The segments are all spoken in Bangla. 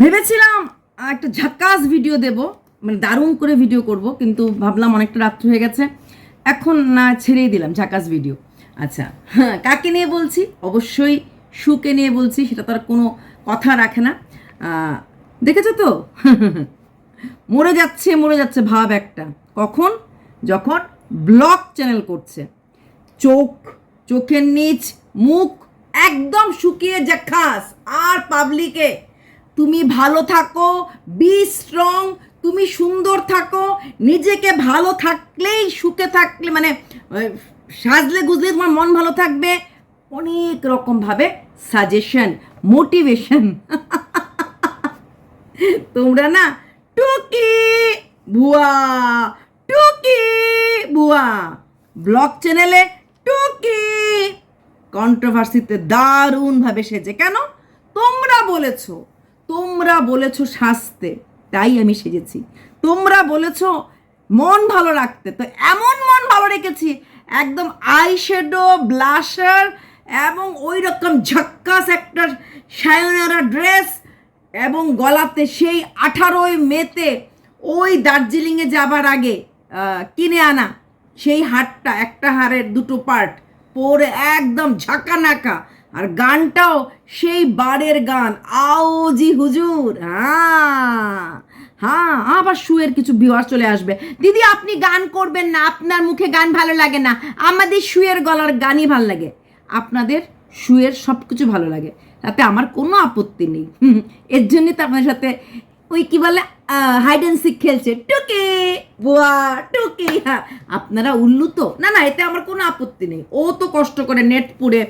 ভেবেছিলাম একটা ঝাক্কাস ভিডিও দেব মানে দারুণ করে ভিডিও করব, কিন্তু ভাবলাম অনেকটা রাত্র হয়ে গেছে। এখন না, ছেড়েই দিলাম ঝাক্কাস ভিডিও আচ্ছা হ্যাঁ কাকে নিয়ে বলছি? অবশ্যই সুকে নিয়ে বলছি, সেটা তো আর কোনো কথা রাখে না। দেখেছ তো? মরে যাচ্ছে মরে যাচ্ছে ভাব একটা। কখন? যখন ব্লগ চ্যানেল করছে। চোখ, চোখের নিচ, মুখ একদম শুকিয়ে খাস আর পাবলিকে তুমি ভালো থাকো বি স্ট্রং তুমি সুন্দর থাকো, নিজেকে ভালো থাকলেই সুখে থাকলে মানে সাজলে গুজলে তোমার মন ভালো থাকবে। অনেক রকমভাবে সাজেশন মোটিভেশন তোমরা না, টুকি ভুয়া টুকি ভুয়া। ব্লগ চ্যানেলে টুকি। কন্ট্রোভার্সিতে দারুণভাবে সেজে। কেন? তোমরা বলেছ। তোমরা বলেছ সাজতে, তাই আমি সেজেছি। তোমরা বলেছ মন ভালো রাখতে, তো এমন মন ভালো রেখেছি, একদম আই শ্যাডো ব্লাশার এবং ওই রকম ঝক্কাস একটা সায়নারা ড্রেস এবং গলাতে সেই আঠারোই মেতে ওই দার্জিলিংয়ে যাবার আগে কিনে আনা সেই হারটা, একটা হারের দুটো পার্ট পরে একদম ঝাঁকানাকা আর গানটাও সেই বারের গান, আওজি হুজুর হ্যাঁ। হ্যাঁ আবার শুয়ের কিছু ভিউয়ার চলে আসবে। দিদি, আপনি গান করবেন না, আপনার মুখে গান ভালো লাগে না, আমাদের শুয়ের গলার গানই ভালো লাগে। আপনাদের শুয়ের সব কিছু ভালো লাগে, তাতে আমার কোনো আপত্তি নেই। এর জন্যই তো আপনার সাথে ওই কি বলে হাইড অ্যান্ড সিক খেলছে। টুকি, বুয়া, টুকি হ্যাঁ। আপনারা উল্লু তো? না না, এতে আমার কোনো আপত্তি নেই। ও তো কষ্ট করে নেট পুড়ে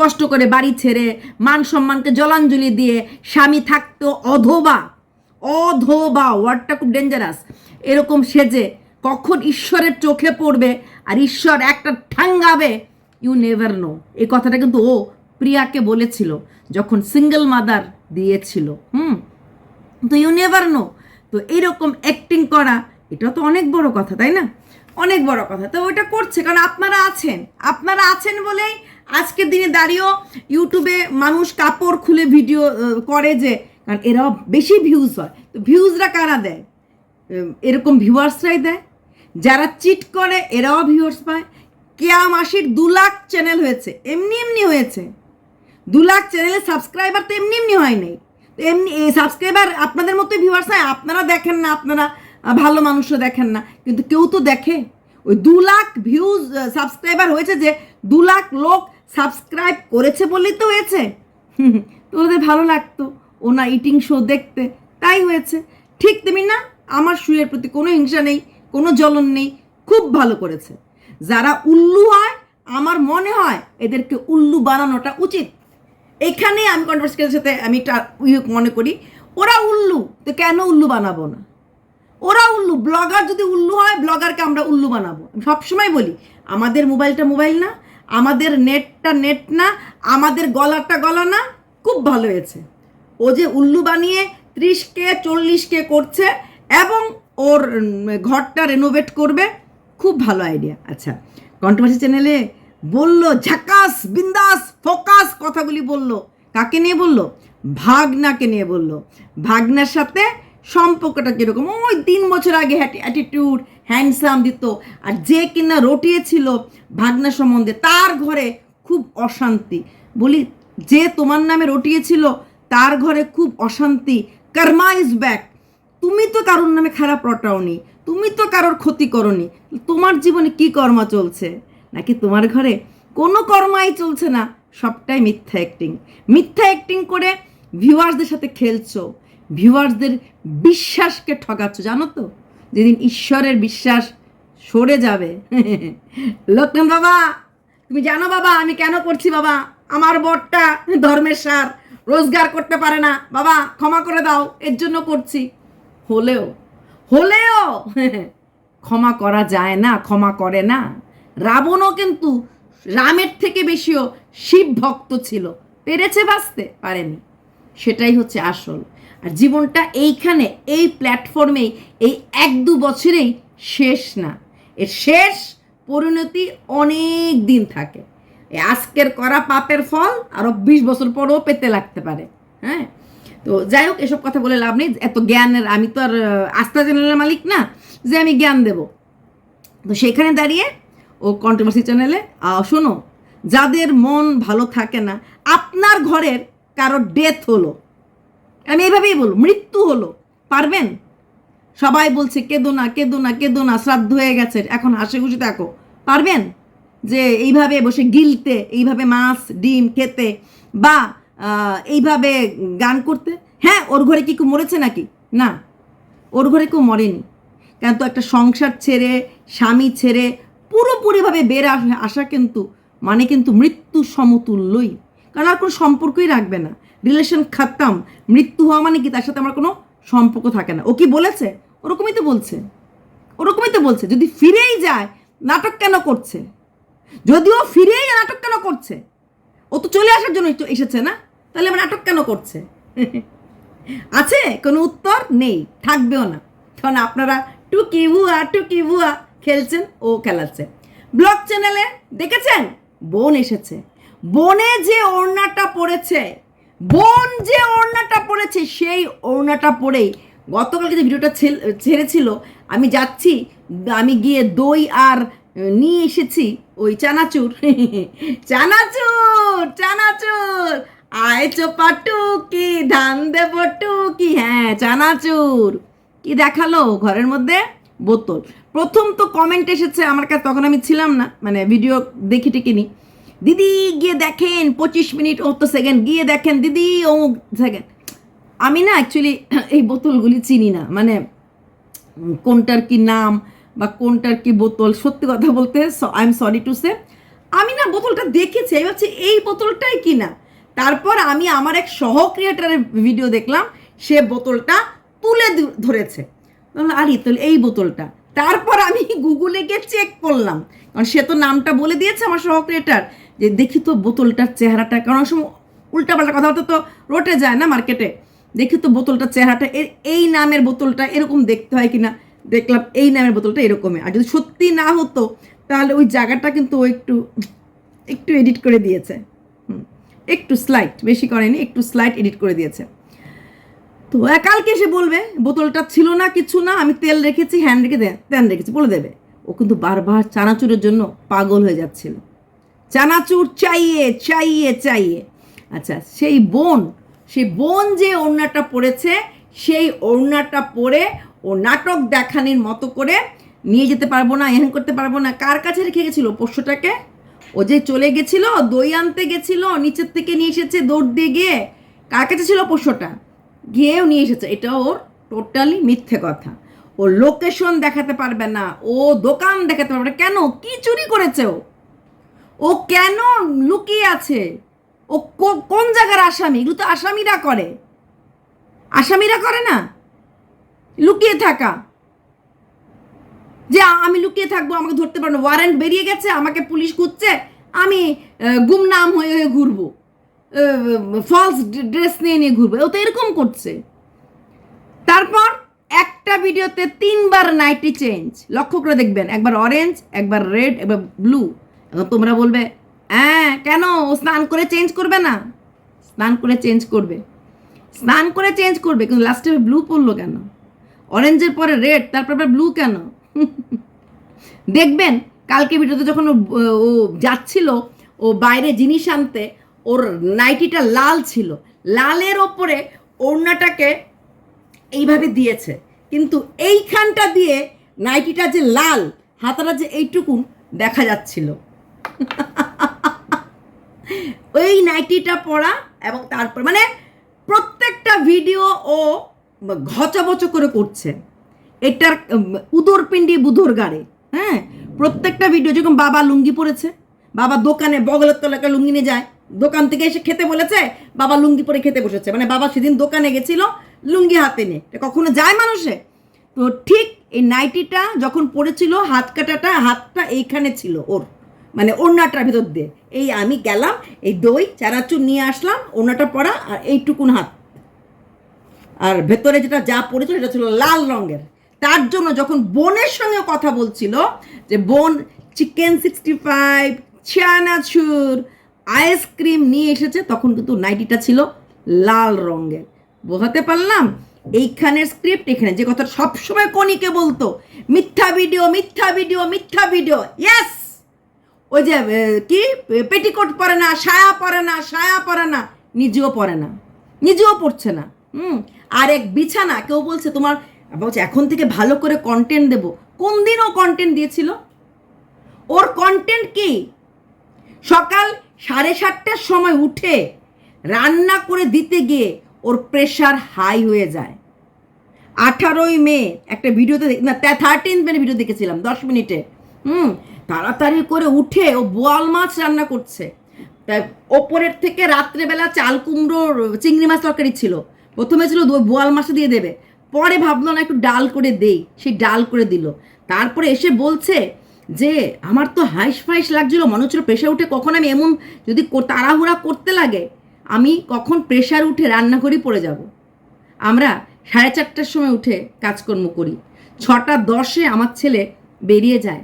কষ্ট করে বাড়ি ছেড়ে মান সম্মানকে জলাঞ্জলি দিয়ে স্বামী থাকতো অধবা। অধবা ওয়ার্ডটা খুব ডেঞ্জারাস এরকম সেজে কখন ঈশ্বরের চোখে পড়বে আর ঈশ্বর একটা ঠাঙ্গাবে ইউ নেভার নো এই কথাটা কিন্তু ও প্রিয়াকে বলেছিল, যখন সিঙ্গেল মাদার দিয়েছিল। হুম? তো ইউ নেভার নো তো এইরকম অ্যাক্টিং করা, এটা তো অনেক বড় কথা, তাই না? অনেক বড় কথা। তো ওইটা করছে, কারণ আপনারা আছেন। আপনারা আছেন বলেই আজকের দিনে দাঁড়িয়েও ইউটিউবে মানুষ কাপড় খুলে ভিডিও করে যে, কারণ এরাও বেশি ভিউজ হয়। তো ভিউজরা কারা দেয়? এরকম ভিউয়ার্সরাই দেয়। যারা চিট করে, এরাও ভিউয়ার্স পায়। কেয়া মাসির দু লাখ চ্যানেল হয়েছে, এমনি এমনি হয়েছে। দু লাখ চ্যানেলের সাবস্ক্রাইবার তো এমনি এমনি হয় নাই। তো এমনি সাবস্ক্রাইবার আপনাদের মতোই ভিউয়ার্স হয়, আপনারা দেখেন না, আপনারা ভালো মানুষও দেখেন না। কিন্তু কেউ তো দেখে। ওই দু লাখ ভিউজ সাবস্ক্রাইবার হয়েছে যে দু লাখ লোক সাবস্ক্রাইব করেছে বলেই তো হয়েছে। তো ওদের ভালো লাগতো ওনা ইটিং শো দেখতে, তাই হয়েছে। ঠিক তেমনি না, আমার শুয়ের প্রতি কোনো হিংসা নেই, কোনো জ্বলন নেই, খুব ভালো করেছে। যারা উল্লু হয়, আমার মনে হয় এদেরকে উল্লু বানানোটা উচিত। এখানে আমি কন্ট্রোভার্সির সাথে আমি একটা ইয়ে মনে করি, ওরা উল্লু, তো কেন উল্লু বানাবো না? ওরা উল্লু ব্লগার যদি উল্লু হয় ব্লগারকে আমরা উল্লু বানাবো। সবসময় বলি, আমাদের মোবাইলটা মোবাইল না আমাদের নেটটা নেট না, আমাদের গলাটা গলা না, খুব ভালো হয়েছে। ও যে উল্লু বানিয়ে ত্রিশ কে চল্লিশ কে করছে এবং ওর ঘরটা রেনোভেট করবে, খুব ভালো আইডিয়া আচ্ছা কন্ট্রোভার্সি চ্যানেলে বলল, ঝাকাস, বিন্দাস, ফোকাস কথাগুলি বলল। কাকে নিয়ে বলল? ভাগনাকে নিয়ে বলল। ভাগনার সাথে সম্পর্কটা কীরকম? ওই তিন বছর আগে অ্যাটিটিউড হ্যান্ডসাম দিত। আর যে কিনা রটিয়েছিল ভাগনা সম্বন্ধে, তার ঘরে খুব অশান্তি। বলি, যে তোমার নামে রটিয়েছিল, তার ঘরে খুব অশান্তি। কর্মা ইজ ব্যাক তুমি তো কারোর নামে খারাপ রটাওনি, তুমি তো কারোর ক্ষতি করনি। তোমার জীবনে কি কর্মা চলছে? নাকি তোমার ঘরে কোনো কর্মাই চলছে না? সবটাই মিথ্যা অ্যাক্টিং মিথ্যা অ্যাক্টিং করে ভিউয়ার্সদের সাথে খেলছো। ভিউয়ার্সদের বিশ্বাসকে ঠকাচ্ছ, জানো তো? যেদিন ঈশ্বরের বিশ্বাস সরে যাবে। লক্ষ্মণ বাবা, তুমি জানো বাবা, আমি কেন করছি বাবা? আমার বরটা ধর্মের সার, রোজগার করতে পারে না। বাবা, ক্ষমা করে দাও, এর জন্য করছি। হলেও হলেও, ক্ষমা করা যায় না, ক্ষমা করে না। রাবণও কিন্তু রামের থেকে বেশিও শিব ভক্ত ছিল। পেরেছে বাঁচতে পারেনি। সেটাই হচ্ছে আসল। আর জীবনটা এইখানে, এই প্ল্যাটফর্মেই এই এক দু বছরেই শেষ না। এর শেষ পরিণতি অনেক দিন থাকে। আজকের করা পাপের ফল আরও বিশ বছর পরেও পেতে লাগতে পারে হ্যাঁ? তো যাই হোক, এসব কথা বলে লাভ নেই। এত জ্ঞানের, আমি তো আর আস্থা চ্যানেলের মালিক না, যে আমি জ্ঞান দেব। তো সেখানে দাঁড়িয়ে ও কন্ট্রোভার্সি চ্যানেলে শোনো, যাদের মন ভালো থাকে না, আপনার ঘরের কারও ডেথ হলো। আমি এইভাবেই বলব, মৃত্যু হলো, পারবেন? সবাই বলছে, কেঁদো না কেঁদো না কেঁদো না, শ্রাদ্ধ হয়ে গেছে, এখন হাসি খুশি থাকো। পারবেন? যে এইভাবে বসে গিলতে, এইভাবে মাছ, ডিম খেতে বা এইভাবে গান করতে হ্যাঁ ওর ঘরে কি কেউ মরেছে নাকি? না, ওর ঘরে কেউ মরেনি। কেন তো একটা সংসার ছেড়ে, স্বামী ছেড়ে, পুরোপুরিভাবে বের আসা কিন্তু মানে কিন্তু মৃত্যু সমতুল্যই। কারণ আর কোনো সম্পর্কই রাখবে না। রিলেশন খাতাম, মৃত্যু হওয়া মানে কি? তার সাথে আমার কোনো সম্পর্ক থাকে না। ও কি বলেছে? ওরকমই তো বলছে। ওরকমই তো বলছে। যদি ফিরেই যায়, নাটক কেন করছে? যদিও ফিরেই নাটক কেন করছে? ও তো চলে আসার জন্য এসেছে না? তাহলে আমার নাটক কেন করছে? আছে? কোনো উত্তর নেই। থাকবেও না। কারণ আপনারা টুকি ভুয়া টুকি ভুয়া খেলছেন, ও খেলাচ্ছে। ব্লগ চ্যানেলে দেখেছেন? বোন এসেছে। বনে যে ওড়নাটা পড়েছে বোন যে ওড়নাটা পড়েছে সেই ওড়নাটা পরেই গতকালকে যে ভিডিওটা ছেল- ছেড়েছিল, আমি যাচ্ছি, আমি গিয়ে দই আর নিয়ে এসেছি ওই চানাচুর। চানাচুর চানাচুর। আয় চোপা টুকি, ধান দেব টুকি। হ্যাঁ চানাচুর। কি দেখাল ঘরের মধ্যে? বোতল। প্রথম তো কমেন্ট এসেছে আমার কাছে, তখন আমি ছিলাম না মানে ভিডিও দেখি টিকিনি দিদি, গিয়ে দেখেন, পঁচিশ মিনিট ও তো সেকেন্ড গিয়ে দেখেন, দিদি, ও সেকেন্ড আমি না অ্যাকচুয়ালি এই বোতলগুলি চিনি না মানে কোনটার কি নাম বা কোনটার কি বোতল, সত্যি কথা বলতে I am sorry to say আমি না বোতলটা দেখেছি, আমি ভাবছি এই বোতলটাই কি না তারপর আমি আমার এক সহ ক্রিয়েটারের ভিডিও দেখলাম, সে বোতলটা তুলে ধরেছে। আরে, তাহলে এই বোতলটা। তারপর আমি গুগলে গিয়ে চেক করলাম, কারণ সে তো নামটা বলে দিয়েছে আমার সহ ক্রিয়েটার যে দেখি তো বোতলটার চেহারাটা, কারণ সময় উল্টাপাল্টা কথাবার্তা তো রটে যায় না মার্কেটে। দেখি তো বোতলটার চেহারাটা, এর, এই নামের বোতলটা এরকম দেখতে হয় কিনা? দেখলাম এই নামের বোতলটা এরকমই। আর যদি সত্যি না হতো, তাহলে ওই জায়গাটা কিন্তু ও একটু একটু এডিট করে দিয়েছে। একটু স্লাইট বেশি করেনি, একটু স্লাইট এডিট করে দিয়েছে। তো এ কালকে এসে বলবে, বোতলটা ছিল না, কিছু না, আমি তেল রেখেছি হ্যান্ড রেখে দেন রেখেছি, বলে দেবে। ও কিন্তু বারবার চানাচুরের জন্য পাগল হয়ে যাচ্ছিল। চানাচুর চাইয়ে চাইয়ে চাইয়ে। আচ্ছা সেই বোন সেই বোন যে ওড়নাটা পড়েছে, সেই ওড়নাটা পরে ও নাটক দেখানির মতো করে নিয়ে যেতে পারব না, এহেন করতে পারব না। কার কাছে রেখে গেছিল পোষ্যটাকে? ও যে চলে গেছিল, দই আনতে গেছিল, নিচের থেকে নিয়ে এসেছে দৌড় দিয়ে গিয়ে। কার কাছে ছিল পোষ্যটা? গিয়েও নিয়ে এসেছে। এটা ওর টোটালি মিথ্যে কথা। ও লোকেশন দেখাতে পারবে না, ও দোকান দেখাতে পারবে না। কেন? কি চুরি করেছে ও? ও কেন লুকিয়ে আছে? ও কোন জায়গার আসামি? এগুলো তো আসামিরা করে। আসামিরা করে না? লুকিয়ে থাকা। যে আমি লুকিয়ে থাকব, আমাকে ধরতে পারব ওয়ারেন্ট বেরিয়ে গেছে, আমাকে পুলিশ খুঁজছে, আমি গুমনাম হয়ে হয়ে ঘুরবো। ফলস ড্রেস নিয়ে নিয়ে ঘুরবো। ও তো এরকম করছে। তারপর একটা ভিডিওতে তিনবার নাইটি চেঞ্জ। লক্ষ্য করে দেখবেন, একবার অরেঞ্জ একবার রেড একবার ব্লু তোমরা বলবে হ্যাঁ কেন? ও স্নান করে চেঞ্জ করবে না? স্নান করে চেঞ্জ করবে। স্নান করে চেঞ্জ করবে, কিন্তু লাস্টে ব্লু পড়ল কেন? অরেঞ্জের পরে রেড তারপর ব্লু কেন? দেখবেন, কালকে ভিডিওতে যখন ও যাচ্ছিল, ও বাইরে জিনিস আনতে, ওর নাইটিটা লাল ছিল। লালের ওপরে ওড়নাটাকে এইভাবে দিয়েছে। কিন্তু এইখানটা দিয়ে নাইটিটা যে লাল, হাতাটা যে এইটুকুন দেখা যাচ্ছিল। ওই নাইটিটা পরা এবং তারপর মানে প্রত্যেকটা ভিডিও ও ঘচবচ করে করছে। এটার উদর পিণ্ডি বুধর গাড়ে হ্যাঁ? প্রত্যেকটা ভিডিও যেরকম বাবা লুঙ্গি পরেছে, বাবা দোকানে বগলের তলাকে লুঙ্গি নিয়ে যায়, দোকান থেকে এসে খেতে বলেছে, বাবা লুঙ্গি পরে খেতে বসেছে। মানে বাবা সেদিন দোকানে গেছিল লুঙ্গি হাতে নিয়ে। কখনো যায় মানুষে? তো ঠিক এই নাইটিটা যখন পড়েছিল হাত কাটাটা, হাতটা এইখানে ছিল ওর। মানে ওড়নাটার ভিতর দিয়ে। এই আমি গেলাম, এই দই, চানাচুর নিয়ে আসলাম, ওড়নাটা পরা আর এইটুকুন হাত। আর ভেতরে যেটা যা পড়েছিল সেটা ছিল লাল রঙের। তার জন্য যখন বোনের সঙ্গে কথা বলছিল যে, বোন, চিকেন সিক্সটি ফাইভ চানাচুর, আইসক্রিম নিয়ে এসেছে, তখন কিন্তু নাইটিটা ছিল লাল রঙের। বোঝাতে পারলাম? এইখানের স্ক্রিপ্ট এখানে। যে কথা সবসময় কনিকে বলতো, মিথ্যা ভিডিও মিথ্যা ভিডিও মিথ্যা ভিডিও ইয়েস ওই যে কি? পেটিকোট পরে না, সায়া পরে না, সায়া পরে না, নিজেও পরে না, নিজেও পড়ছে না, হুম? আর এক বিছানা, কেউ বলছে তোমার, বলছে এখন থেকে ভালো করে কন্টেন্ট দেব। কোন দিন ও কন্টেন্ট দিয়েছিল? ওর কন্টেন্ট কি? সকাল সাড়ে সাতটার সময় উঠে রান্না করে দিতে গিয়ে ওর প্রেশার হাই হয়ে যায়। আঠারোই মে, একটা ভিডিওতে না থার্টিন মে ভিডিও দেখেছিলাম, দশ মিনিটে, হুম? তাড়াতাড়ি করে উঠে ও বোয়াল মাছ রান্না করছে। তাই ওপরের থেকে রাত্রেবেলা চাল কুমড়ো, চিংড়ি মাছ তরকারি ছিল। প্রথমে ছিল বোয়াল মাছ দিয়ে দেবে। পরে ভাবলো না একটু ডাল করে দেই। সেই ডাল করে দিল। তারপরে এসে বলছে যে, আমার তো হাইস ফাইস লাগছিল মনে হচ্ছিল প্রেশার উঠে কখন আমি এমন যদি তাড়াহুড়া করতে লাগে, আমি কখন প্রেশার উঠে রান্নাঘরেই পড়ে যাব? আমরা সাড়ে চারটার সময় উঠে কাজকর্ম করি। ছটা দশে আমার ছেলে বেরিয়ে যায়।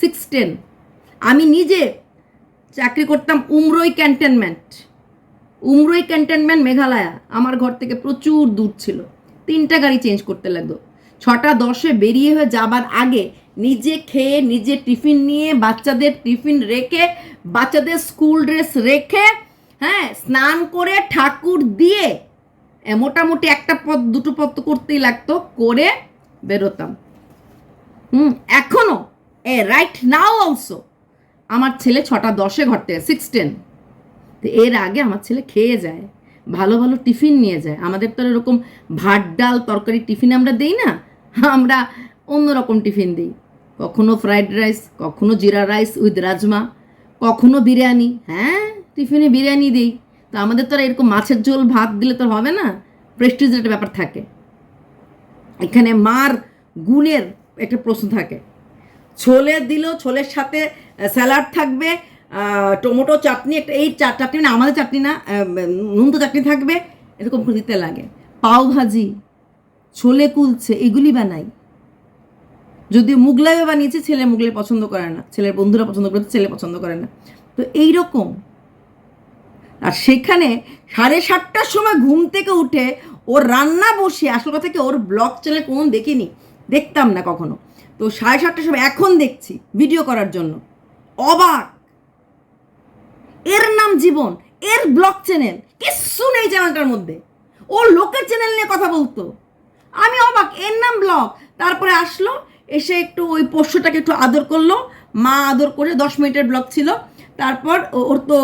সিক্স টেন আমি নিজে চাকরি করতাম উমরই ক্যান্টনমেন্ট উমরই ক্যান্টনমেন্ট মেঘালয়া। আমার ঘর থেকে প্রচুর দূর ছিল। তিনটা গাড়ি চেঞ্জ করতে লাগতো ছটা দশে বেরিয়ে হয়ে যাবার আগে নিজে খেয়ে, নিজে টিফিন নিয়ে, বাচ্চাদের টিফিন রেখে, বাচ্চাদের স্কুল ড্রেস রেখে হ্যাঁ স্নান করে ঠাকুর দিয়ে মোটামুটি একটা পথ দুটো পথ করতেই লাগতো, করে বেরোতাম। হুম, এখনও এ রাইট নাও অলসো আমার ছেলে ছটা দশে ঘর থেকে সিক্স টেন তো এর আগে আমার ছেলে খেয়ে যায়, ভালো ভালো টিফিন নিয়ে যায়। আমাদের তো এরকম ভাত, ডাল, তরকারি, টিফিন আমরা দেই না, আমরা অন্যরকম টিফিন দিই। কখনো ফ্রাইড রাইস কখনো জিরা রাইস উইথ রাজমা কখনো বিরিয়ানি হ্যাঁ টিফিনে বিরিয়ানি দিই। তো আমাদের তো আর এরকম মাছের ঝোল, ভাত দিলে তো হবে না প্রেস্টিজের একটা ব্যাপার থাকে। এখানে মার, গুণের একটা প্রশ্ন থাকে। ছোলে দিল, ছোলের সাথে স্যালাড থাকবে টমেটো চাটনি, একটা এই চাটনি না আমাদের চাটনি না নুন তো চাটনি থাকবে, এরকম দিতে লাগে। পাও ভাজি, ছোলে কুলছে, এগুলি বানাই। যদি মুগলাইও বানিয়েছে, ছেলে মুগলাই পছন্দ করে না, ছেলের বন্ধুরা পছন্দ করে, ছেলে পছন্দ করে না। তো এই রকম আর সেখানে সাড়ে সাতটার সময় ঘুম থেকে উঠে ওর রান্না বসে আসল কথা কি, ওর ব্লগ চ্যানেল কোন দেখিনি, দেখতাম না কখনো। তো সাড়ে সাতটার সময় এখন দেখছি ভিডিও করার জন্য। অবাক! এর নাম জীবন, এর ব্লগ চ্যানেল কিচ্ছু নেই চ্যানেলটার মধ্যে। ও লোকের চ্যানেল নিয়ে কথা বলতো। আমি অবাক, এর নাম ব্লগ তারপরে আসলো, এসে একটু ওই পোষ্যটাকে একটু আদর করল। মা আদর করে দশ মিনিটের ব্লগ ছিল। তারপর ওর তো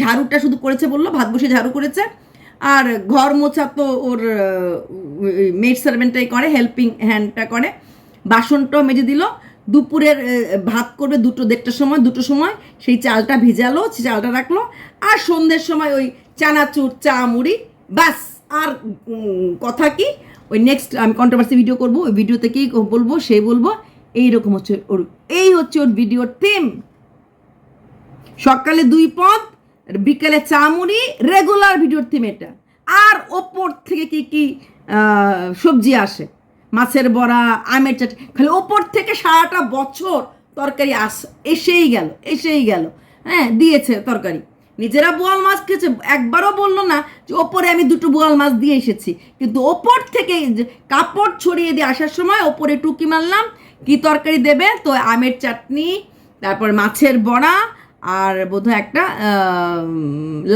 ঝাড়ুটা শুধু করেছে বলল, ভাত বসে ঝাড়ু করেছে। আর ঘর মোছা তো ওর মেড সার্ভেন্টটাই করে হেল্পিং হ্যান্ডটা করে। বাসনটাও মেজে দিল। দুপুরের ভাত করবে দুটো দেড়টার সময়, দুটো সময়। সেই চালটা ভিজালো চালটা রাখল। আর সন্ধ্যের সময় ওই চানাচুর চা মুড়ি ব্যাস। আর কথা কি? ওই নেক্সট আমি কন্ট্রোভার্সি ভিডিও করব, ওই ভিডিওতে কি বলব সে বলব। এইরকম হচ্ছে ওর, এই হচ্ছে ওর ভিডিওর থিম সকালে দুই পদ, বিকেলে চামুড়ি রেগুলার ভিডিওর থিম এটা। আর ওপর থেকে কি কি সবজি আসে। মাছের বড়া, আমের চাটনি খালি ওপর থেকে সারাটা বছর তরকারি আস, এসেই গেল এসেই গেল। হ্যাঁ দিয়েছে তরকারি। নিজেরা বোয়াল মাছ খেয়েছে, একবারও বলল না যে ওপরে আমি দুটো বোয়াল মাছ দিয়ে এসেছি। কিন্তু ওপর থেকে কাপড় ছড়িয়ে দিয়ে আসার সময় ওপরে টুকি মারলাম, কি তরকারি দেবে? তো আমের চাটনি, তারপর মাছের বড়া, আর বোধহয় একটা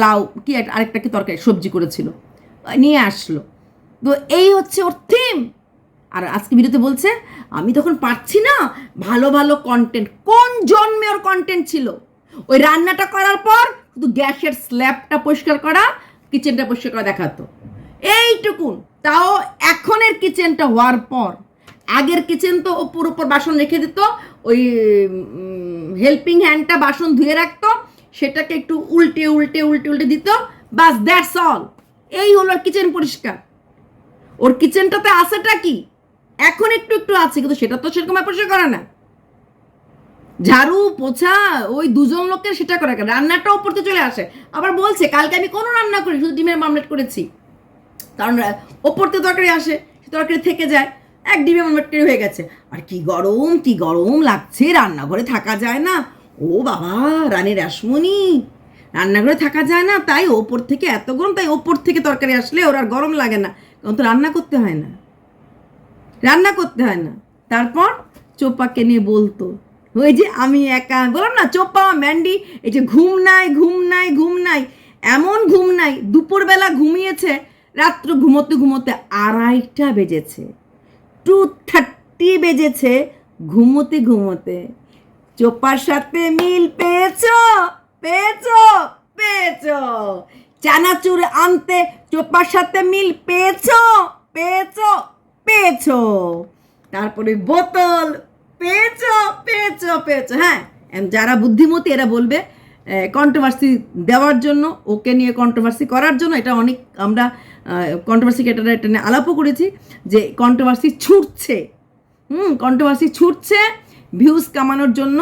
লাউ, কি আরেকটা কি তরকারি, সবজি করেছিল। নিয়ে আসলো। তো এই হচ্ছে ওর থিম আর আজকে ভিডিওতে বলছে, আমি তখন পাচ্ছি না ভালো ভালো কন্টেন্ট কোন জন্মে ওর কন্টেন্ট ছিল? ওই রান্নাটা করার পর শুধু গ্যাসের স্ল্যাবটা পরিষ্কার করা কিচেনটা পরিষ্কার করা দেখাতো। এইটুকুন। তাও এখনের কিচেনটা হওয়ার পর। আগের কিচেন তো ওপর উপর বাসন রেখে দিত, ওই হেল্পিং হ্যান্ডটা বাসন ধুয়ে রাখতো, সেটাকে একটু উল্টে উল্টে উল্টে উল্টে দিত, বাস দ্যাটস অল এই হলো কিচেন পরিষ্কার। ওর কিচেনটাতে আছেটা কি? এখন একটু একটু আছে, কিন্তু সেটা তো সেরকম পরিষ্কার করে না। ঝাড়ু, পোছা, ওই দুজন লোকের সেটা করে রাখে। রান্নাটা ওপরতে চলে আসে। আবার বলছে, কালকে আমি কোনো রান্না করি শুধু ডিমের মামলেট করেছি। কারণ রা- ওপরতে তরকারি আসে, সে তরকারি থেকে যায়, এক ডিমের মামলেট করে হয়ে গেছে। আর কি গরম কি গরম লাগছে, রান্নাঘরে থাকা যায় না। ও বাবা, রানী রাসমণি রান্নাঘরে থাকা যায় না, তাই ওপর থেকে এত গরম, তাই ওপর থেকে তরকারি আসলে ওর আর গরম লাগে না। কারণ তো রান্না করতে হয় না। রান্না করতে হয় না। তারপর চোপাকে নিয়ে বলতো, ওই যে আমি একা বললাম না চোপা ম্যান্ডি, এই যে ঘুম নাই ঘুম নাই ঘুম নাই, এমন ঘুম নাই, দুপুরবেলা ঘুমিয়েছে, রাত্র ঘুমোতে ঘুমোতে আড়াইটা বেজেছে টু থার্টি বেজেছে, ঘুমোতে ঘুমোতে। চোপার সাথে মিল পেয়েছ পেয়েছ পেয়েছ। চানাচুর আনতে চোপার সাথে মিল পেয়েছ পেয়েছ। পেয়েছ। তারপরে বোতল, পেয়েছ পেয়েছ পেয়েছ। হ্যাঁ যারা বুদ্ধিমতী, এরা বলবে কন্ট্রোভার্সি দেওয়ার জন্য, ওকে নিয়ে কন্ট্রোভার্সি করার জন্য, এটা অনেক আমরা কন্ট্রোভার্সি এটা এটা নিয়ে আলাপও করেছি, যে কন্ট্রোভার্সি ছুটছে। হুম কন্ট্রোভার্সি ছুটছে ভিউজ কামানোর জন্য।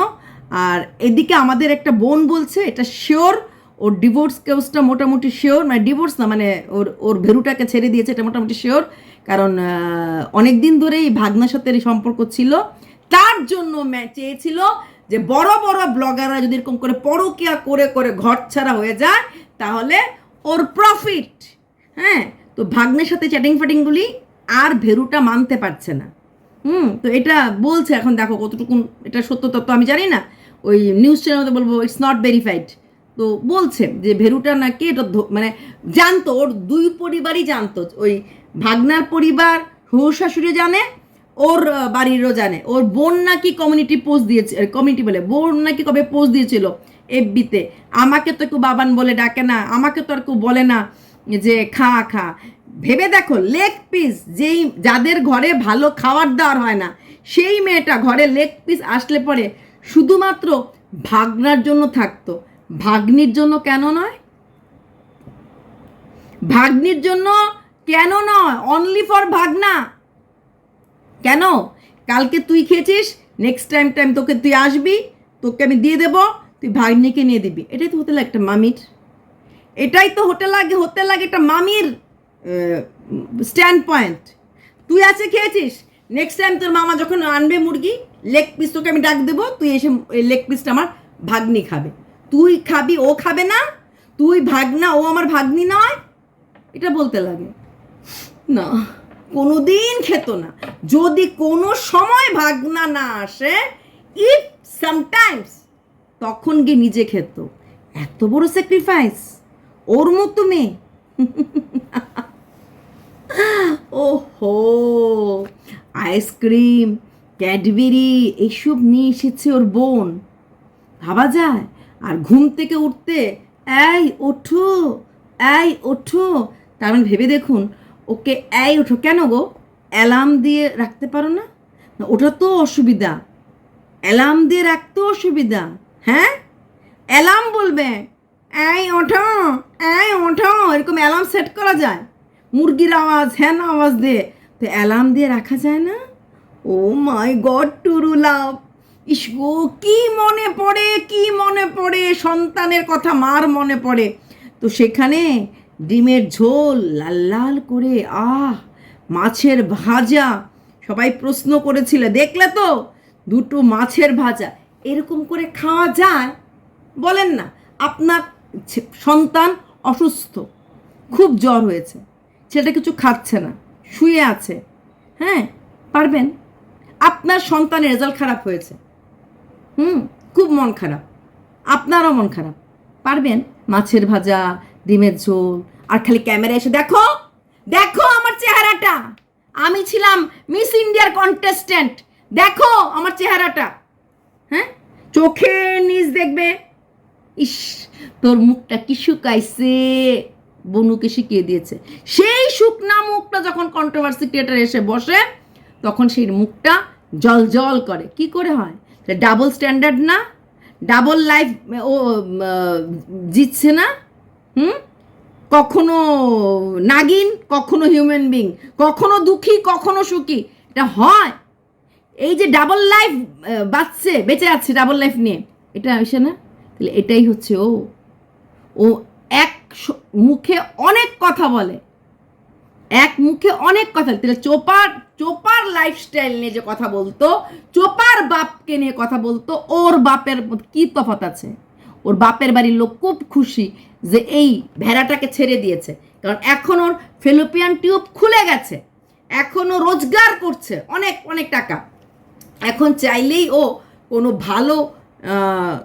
আর এদিকে আমাদের একটা বোন বলছে, এটা শিওর ওর ডিভোর্স কেসটা মোটামুটি শিওর মানে ডিভোর্স না মানে ওর ওর ভেরুটাকে ছেড়ে দিয়েছে এটা মোটামুটি শিওর কারণ অনেক দিন ধরেই ভাগনার সাথে সম্পর্ক ছিল। তার জন্য চেয়েছিল যে বড় বড় ব্লগাররা যদি এরকম করে পরকিয়া করে করে ঘর ছাড়া হয়ে যায়, তাহলে ওর প্রফিট হ্যাঁ তো ভাগ্নের সাথে চ্যাটিং ফ্যাটিংগুলি আর ভেরুটা মানতে পারছে না। হুম, তো এটা বলছে এখন, দেখো কতটুকু এটা সত্য তত্ত্ব আমি জানি না। ওই নিউজ চ্যানেল মধ্যে বলব ইটস নট ভেরিফাইড তো বলছে যে ভেরুটা নাকি এটা মানে জানতো, ওর দুই পরিবারই জানতো, ওই ভাগনার পরিবার শ্বশুর শাশুড়ি জানে, ওর বাড়িরও জানে, ওর বোন নাকি কমিউনিটি পোস্ট দিয়েছে কমিউনিটি বলে, বোন নাকি কবে পোস্ট দিয়েছিল এফবিতে আমাকে তো কেউ বাবান বলে ডাকে না, আমাকে তো আর কেউ বলে না যে খা খা। ভেবে দেখো লেগ পিস যেই, যাদের ঘরে ভালো খাবার দাওয়ার হয় না, সেই মেয়েটা ঘরে লেগ পিস আসলে পরে শুধুমাত্র ভাগনার জন্য থাকতো। ভাগ্নির জন্য কেন নয়? ভাগ্নির জন্য কেন নয়? অনলি ফর ভাগনা। কেন? কালকে তুই খেয়েছিস নেক্সট টাইম টাইম তোকে তুই আসবি, তোকে আমি দিয়ে দেবো, তুই ভাগ্নিকে নিয়ে দিবি। এটাই তো হতে লাগে একটা মামির। এটাই তো হতে লাগে হতে লাগে একটা মামির স্ট্যান্ড পয়েন্ট তুই আছে খেয়েছিস নেক্সট টাইম তোর মামা যখন আনবে মুরগি লেগ পিস তোকে আমি ডাক দেবো, তুই এসে লেগ পিসটা আমার ভাগ্নি খাবে। তুই খাবি, ও খাবে না, তুই ভাগনা, ও আমার ভাগ্নি নয়। এটা বলতে লাগে। না কোনো দিন খেত না। যদি কোনো সময় ভাগনা না আসে ইফ সামটাইমস তখন গিয়ে নিজে খেত। এত বড় স্যাক্রিফাইস ওর মতো মেয়ে। ওহো আইসক্রিম ক্যাডবেরি এইসব নিয়ে এসেছে ওর বোন। ভাবা যায়? আর ঘুম থেকে উঠতে, এই, ওঠো এই, ওঠো। তার মানে ভেবে দেখুন, ওকে এই, ওঠো কেন গো? অ্যালার্ম দিয়ে রাখতে পারো না? ওটা তো অসুবিধা। অ্যালার্ম দিয়ে রাখতে অসুবিধা। হ্যাঁ? অ্যালার্ম বলবে, এই, ওঠো এই, ওঠো। এরকম অ্যালার্ম সেট করা যায়। মুরগির আওয়াজ হ্যান আওয়াজ দিয়ে। তো অ্যালার্ম দিয়ে রাখা যায় না? ও মাই গড, টুরু লাভ। ইস গো, কি মনে পড়ে, কি মনে পড়ে? সন্তানের কথা মার মনে পড়ে। তো সেখানে ডিমের ঝোল লাল লাল করে, আহ, মাছের ভাজা। সবাই প্রশ্ন করেছিল, দেখলে তো? দুটো মাছের ভাজা। এরকম করে খাওয়া যায়? বলেন না, আপনার সন্তান অসুস্থ, খুব জ্বর হয়েছে, ছেলেটা কিছু খাচ্ছে না, শুয়ে আছে হ্যাঁ পারবেন? আপনার সন্তানের রেজাল্ট খারাপ হয়েছে। হুম, খুব মন খারাপ। আপনারও মন খারাপ। পারবেন? মাছের ভাজা, ডিমের ঝোল, আর খালি ক্যামেরা এসে দেখো দেখো আমার চেহারাটা। আমি ছিলাম মিস ইন্ডিয়ার কন্টেস্ট্যান্ট দেখো আমার চেহারাটা। হ্যাঁ? চোখে নিজ দেখবে। ইস, তোর মুখটা কি শুকাইছে? বনুকে শিখিয়ে দিয়েছে। সেই শুকনা মুখটা যখন কন্ট্রোভার্সি ক্রিয়েটার এসে বসে, তখন সেই মুখটা জল জল করে। কি করে হয়? ডাবল স্ট্যান্ডার্ড না ডাবল লাইফ ও জিতছে না, হুম? কখনো নাগিন, কখনো হিউম্যান বিং কখনো দুঃখী, কখনো সুখী, এটা হয়। এই যে ডাবল লাইফ বাঁচছে, বেঁচে আছে ডাবল লাইফ নিয়ে, এটা আসে না? তাহলে এটাই হচ্ছে ও ও এক মুখে অনেক কথা বলে। এক মুখে অনেক কথা তাহলে চোপার চোপার লাইফস্টাইল নিয়ে যে কথা বলতো, চোপার বাপকে নিয়ে কথা বলতো, ওর বাপের কি তফাৎ আছে? ওর বাপের বাড়ির লোক খুব খুশি যে এই ভেড়াটাকে ছেড়ে দিয়েছে। কারণ এখন ওর ফেলোপিয়ান টিউব খুলে গেছে। এখনও রোজগার করছে অনেক অনেক টাকা। এখন চাইলেই ও কোনো ভালো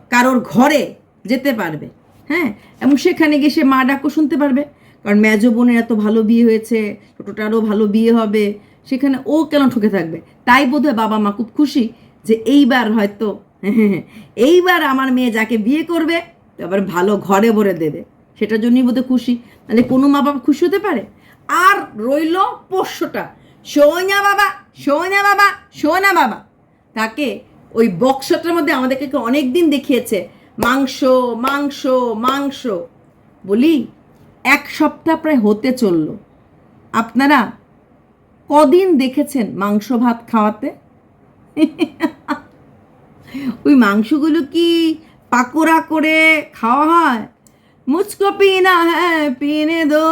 কারোর ঘরে যেতে পারবে। হ্যাঁ? এবং সেখানে গিয়ে সে মা ডাকও শুনতে পারবে। কারণ মেজো বোনের এত ভালো বিয়ে হয়েছে, ছোটোটারও ভালো বিয়ে হবে, সেখানে ও কেন ঠকে থাকবে? তাই বোধহয় বাবা মা খুব খুশি যে এইবার হয়তো, এইবার আমার মেয়ে যাকে বিয়ে করবে, তো আবার ভালো ঘরে ভরে দেবে। সেটার জন্যই বোধহয় খুশি। তাহলে কোনো মা বাবা খুশি হতে পারে? আর রইল পোষ্যটা। সোনা বাবা সোনা বাবা সোনা বাবা। তাকে ওই বক্সটার মধ্যে আমাদেরকে অনেক দিন দেখিয়েছে। মাংস মাংস মাংস। বলি এক সপ্তাহ প্রায় হতে চলল। আপনারা কদিন দেখেছেন মাংস ভাত খাওয়াতে? ওই মাংসগুলো কি পাকোড়া করে খাওয়া হয়? মুচকো পিনা হ্যাঁ পিনে দো,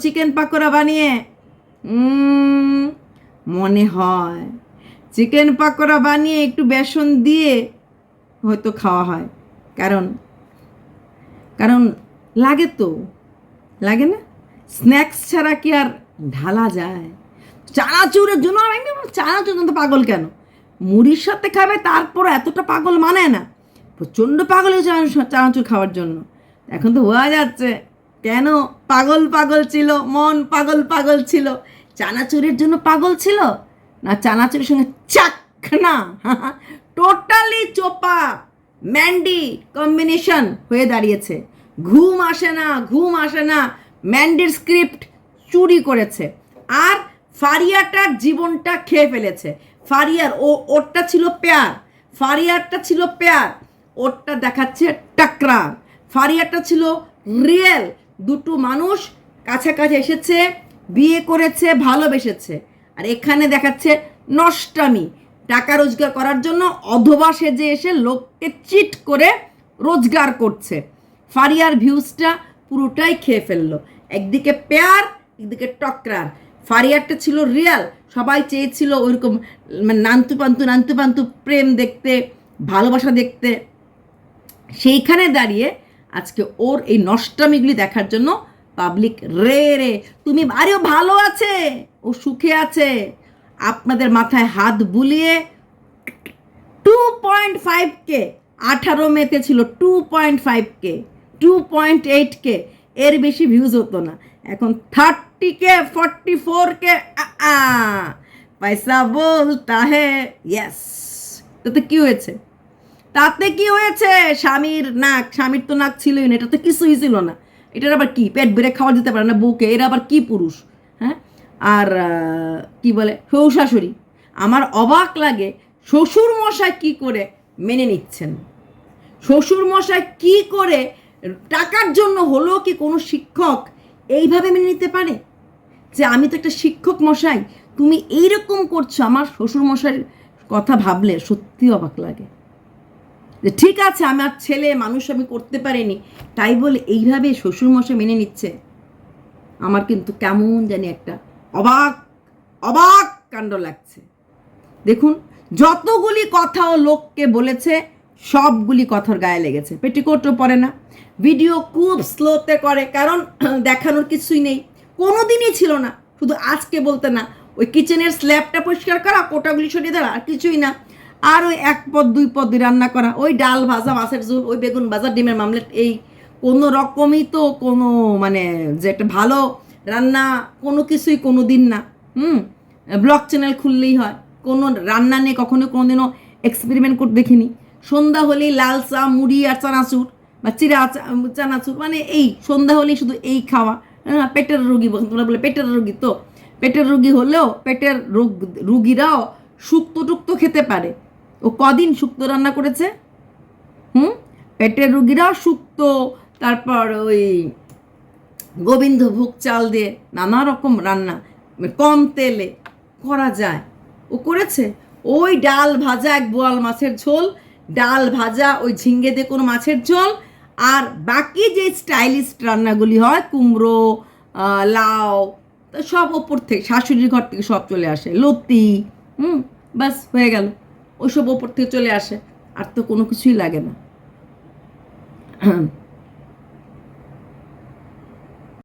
চিকেন পাকোড়া বানিয়ে। মনে হয় চিকেন পাকোড়া বানিয়ে একটু বেসন দিয়ে হয়তো খাওয়া হয়। কারণ কারণ লাগে তো। লাগে না? স্ন্যাক্স ছাড়া কি আর ঢালা যায়? চানাচুরের জন্য আমি চানাচুর তো পাগল কেন? মুড়ির সাথে খাবে, তারপর এতটা পাগল মানে না। প্রচণ্ড পাগল হয়েছে মানুষ চানাচুর খাওয়ার জন্য। এখন তো বোঝা যাচ্ছে। কেন? পাগল পাগল ছিল, মন পাগল পাগল ছিল। চানাচুরের জন্য পাগল ছিল? না চানাচুরের সঙ্গে চাক চাকনা? টোটালি চোপা ম্যান্ডি কম্বিনেশন হয়ে দাঁড়িয়েছে। ঘুম আসে না, ঘুম আসে না। ম্যান্ডির স্ক্রিপ্ট চুরি করেছে। আর ফারিয়াটার জীবনটা খেয়ে ফেলেছে। ফারিয়ার, ও, ওরটা ছিল পেয়ার। ফারিয়ারটা ছিল পেয়ার। ওরটা দেখাচ্ছে টাকরার। ফারিয়ারটা ছিল রিয়েল। দুটো মানুষ কাছাকাছি এসেছে, বিয়ে করেছে, ভালোবেসেছে। আর এখানে দেখাচ্ছে নষ্টামি। টাকা রোজগার করার জন্য অধবা সেজে এসে লোককে চিট করে রোজগার করছে। ফারিয়ার ভিউজটা পুরোটাই খেয়ে ফেলল। একদিকে পেয়ার, একদিকে টকরার। ফারিয়ারটা ছিল রিয়াল সবাই চেয়েছিল ওইরকম মানে নান্তু পান্তু নান্তু পান্তু প্রেম দেখতে, ভালোবাসা দেখতে। সেইখানে দাঁড়িয়ে আজকে ওর এই নষ্টামিগুলি দেখার জন্য পাবলিক রে রে, তুমি আরেও ভালো আছে, ও সুখে আছে। আপনাদের মাথায় হাত বুলিয়ে টু পয়েন্ট ফাইভ কে আঠারো মেতে ছিল two point five K two point eight K এর বেশি ভিউজ হতো না। এখন thirty K forty four K পয়সা বলতা হে ইয়েস তাতে কি হয়েছে? তাতে কি হয়েছে? স্বামীর নাক, স্বামীর তো নাক ছিলই না এটা তো কিছুই ছিল না। এটার আবার কি? পেট বেড়ে খাওয়া দিতে পারে না বউকে এরা আবার কি পুরুষ? হ্যাঁ? আর কি বলে? শ্বশুর শাশুড়ি আমার অবাক লাগে শ্বশুর মশাই কি করে মেনে নিচ্ছেন? শ্বশুর মশাই কি করে টাকার জন্য হলেও কি কোনো শিক্ষক এইভাবে মেনে নিতে পারে? যে আমি তো একটা শিক্ষক মশাই, তুমি এইরকম করছ, আমার শ্বশুর মশাইয়ের কথা ভাবলে সত্যি অবাক লাগে। যে ঠিক আছে, আমার ছেলে মানুষ আমি করতে পারিনি, তাই বলে এইভাবে শ্বশুরমশাই মেনে নিচ্ছে। আমার কিন্তু কেমন জানি একটা অবাক অবাক কাণ্ড লাগছে। দেখুন, যতগুলি কথা ও লোককে বলেছে, সবগুলি কথার গায়ে লেগেছে। পেটিকোটও পরে না। ভিডিও খুব স্লোতে করে, কারণ দেখানোর কিছুই নেই। কোনো দিনই ছিল না, শুধু আজকে বলতে না, ওই কিচেনের স্ল্যাবটা পরিষ্কার করা, কোটাগুলি সরিয়ে দেওয়া, আর কিছুই না। আর ওই এক পদ, দুই পদ রান্না করা, ওই ডাল ভাজা, মাছের ঝোল, ওই বেগুন ভাজা, ডিমের মামলেট, এই কোনো রকমই তো কোনো মানে যে একটা ভালো রান্না, কোনো কিছুই কোনো দিন না। হুম ব্লগ চ্যানেল খুললেই হয়। কোনো রান্না নিয়ে কখনো কোনোদিনও এক্সপেরিমেন্ট করতে দেখিনি। সন্ধ্যা হলেই লাল চা, মুড়ি আর চানাচুর। বা চিরা চানাচুর মানে এই সন্ধ্যা হলেই শুধু এই খাওয়া। হ্যাঁ, পেটের রুগী তোমরা বলে পেটের রুগী তো? পেটের রুগী হলেও পেটের রোগ রুগীরাও শুক্তো টুক্তো খেতে পারে। ও কদিন শুক্তো রান্না করেছে? হুম? পেটের রুগীরাও শুক্তো তারপর ওই গোবিন্দভোগ চাল দিয়ে নানা রকম রান্না। কম তেলে করা যায়। ও করেছে? ওই ডাল ভাজা এক বোয়াল মাছের ঝোল ডাল ভাজা ওই ঝিঙ্গে দিয়ে কোনো মাছের ঝোল আর বাকি যে স্টাইলিশ রান্নাগুলি হয়, কুমড়ো লাউ সব ওপর থেকে, শাশুড়ির ঘর থেকে সব চলে আসে। লতি, হুম বাস হয়ে গেল। ওইসব ওপর থেকে চলে আসে। আর তো কোনো কিছুই লাগে না।